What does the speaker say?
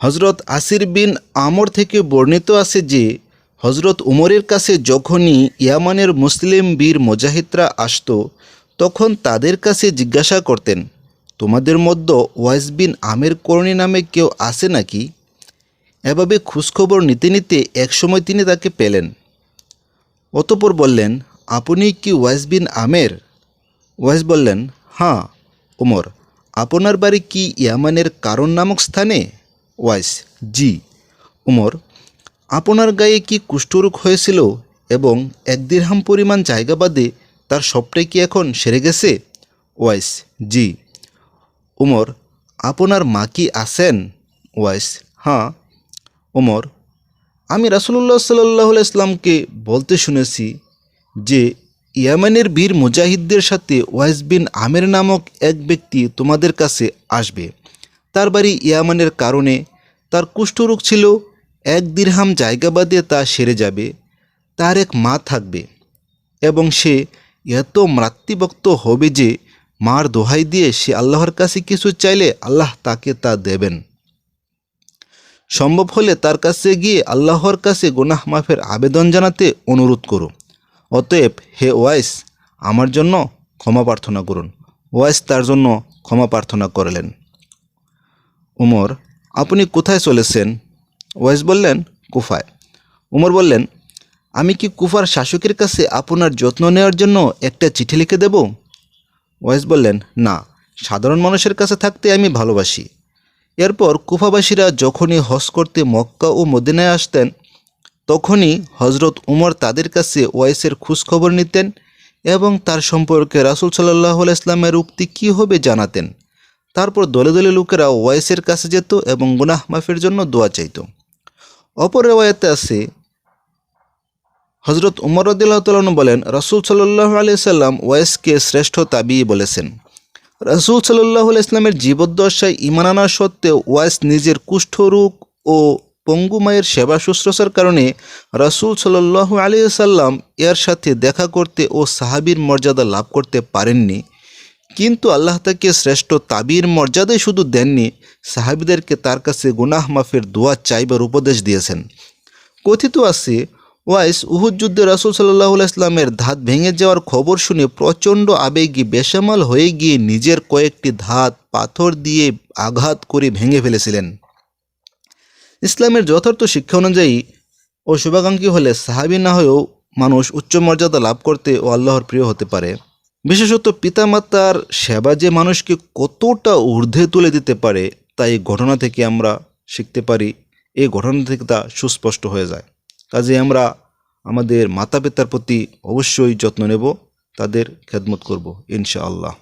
হজরত আসির বিন আমর থেকে বর্ণিত আছে যে হজরত উমরের কাছে যখনই ইয়ামানের মুসলিম বীর মুজাহিদরা আসতো, তখন তাদের কাছে জিজ্ঞাসা করতেন, তোমাদের মধ্যে ওয়াইস বিন আমের করণী নামে কেউ আছে নাকি? এভাবে খোঁজখবর নিতে নিতে একসময় তিনি তাকে পেলেন। অতপর বললেন, আপনি কি ওয়াইস বিন আমের? ওয়াইস বললেন হ্যাঁ ওমর আপনার বাড়ি কি ইয়ামানের কারণ নামক স্থানে? ওয়াইস, জি। উমর, আপনার গায়ে কি কুষ্ঠরোগ হয়েছিল এবং এক দিরহাম পরিমাণ জায়গা বাদে তার সবটাই কি এখন সেরে গেছে? ওয়াইস, জি। উমর, আপনার মা কি আছেন? ওয়াইস হ্যাঁ। ওমর আমি রাসুলুল্লাহ সাল্লাহ ইসলামকে বলতে শুনেছি যে ইয়ামানের বীর মুজাহিদদের সাথে ওয়াইস বিন আমের নামক এক ব্যক্তি তোমাদের কাছে আসবে। তার বাড়ি ইয়ামানের কারণে তার কুষ্ঠরোগ ছিল, এক দিরহাম জায়গা বাদে তা সেরে যাবে, তার এক মা থাকবে। এবং সে এত মাতৃভক্ত হবে যে মার দোহাই দিয়ে সে আল্লাহর কাছে কিছু চাইলে আল্লাহ তাকে তা দেবেন। সম্ভব হলে তার কাছে গিয়ে আল্লাহর কাছে গুনাহ মাফের আবেদন জানাতে অনুরোধ করো। অতএব হে ওয়াইস, আমার জন্য ক্ষমা প্রার্থনা করুন। ওয়াইস তার জন্য ক্ষমা প্রার্থনা করলেন। উমর, আপনি কোথায় চলেছেন? ওয়াইস বললেন, কুফায়। উমর বললেন, আমি কি কুফার শাসকের কাছে আপনার যত্ন নেওয়ার জন্য একটা চিঠি লিখে দেব? ওয়াইস বললেন, না, সাধারণ মানুষের কাছে থাকতে আমি ভালোবাসি। এরপর কুফাবাসীরা যখনই হজ করতে মক্কা ও মদিনায় আসতেন, তখনই হজরত উমর তাদের কাছে ওয়াইসের খোঁজখবর নিতেন এবং তার সম্পর্কে রাসুল সাল্লাহ ইসলামের উক্তি কী হবে জানাতেন। তারপর দলে দলে লোকেরা ওয়াইসের কাছে যেত এবং গুনাহ মাফের জন্য দোয়া চাইত। অপর রেওয়ায়তে আছে হজরত উমর রদিল্লাহ তালন বলেন, রসুল সাল্লাহ আলি সাল্লাম ওয়াইসকে শ্রেষ্ঠ তাবি বলেছেন। রসুল সাল্লাহ ইসলামের জীবদ্দশায় ইমান আনা সত্ত্বেও ওয়াইস নিজের কুষ্ঠরোগ ও পঙ্গু মায়ের সেবা শুশ্রূষার কারণে রসুল সাল্লাহ আলী সাল্লাম এর সাথে দেখা করতে ও সাহাবির মর্যাদা লাভ করতে পারেননি। কিন্তু আল্লাহ তাকে শ্রেষ্ঠ তাবির মর্যাদাই শুধু দেননি, সাহাবিদেরকে তার কাছে গুনাহ মাফের দোয়া চাইবার উপদেশ দিয়েছেন। কথিত আছে, ওয়াইস উহুদ যুদ্ধে রাসুল সাল্লাহ ইসলামের ধাত ভেঙে যাওয়ার খবর শুনে প্রচণ্ড আবেগী বেসামাল হয়ে গিয়ে নিজের কয়েকটি ধাত পাথর দিয়ে আঘাত করে ভেঙে ফেলেছিলেন। ইসলামের যথার্থ শিক্ষা অনুযায়ী, ও শুভাকাঙ্ক্ষী হলে সাহাবি না হয়েও মানুষ উচ্চ মর্যাদা লাভ করতে ও আল্লাহর প্রিয় হতে পারে। বিশেষত পিতামাতার সেবা যে মানুষকে কতটা ঊর্ধ্বে তুলে দিতে পারে, তা এই ঘটনা থেকে আমরা শিখতে পারি। এই ঘটনা থেকে তা সুস্পষ্ট হয়ে যায়। কাজে আমরা আমাদের মাতা পিতার প্রতি অবশ্যই যত্ন নেব, তাদের খেদমত করব, ইনশাআল্লাহ।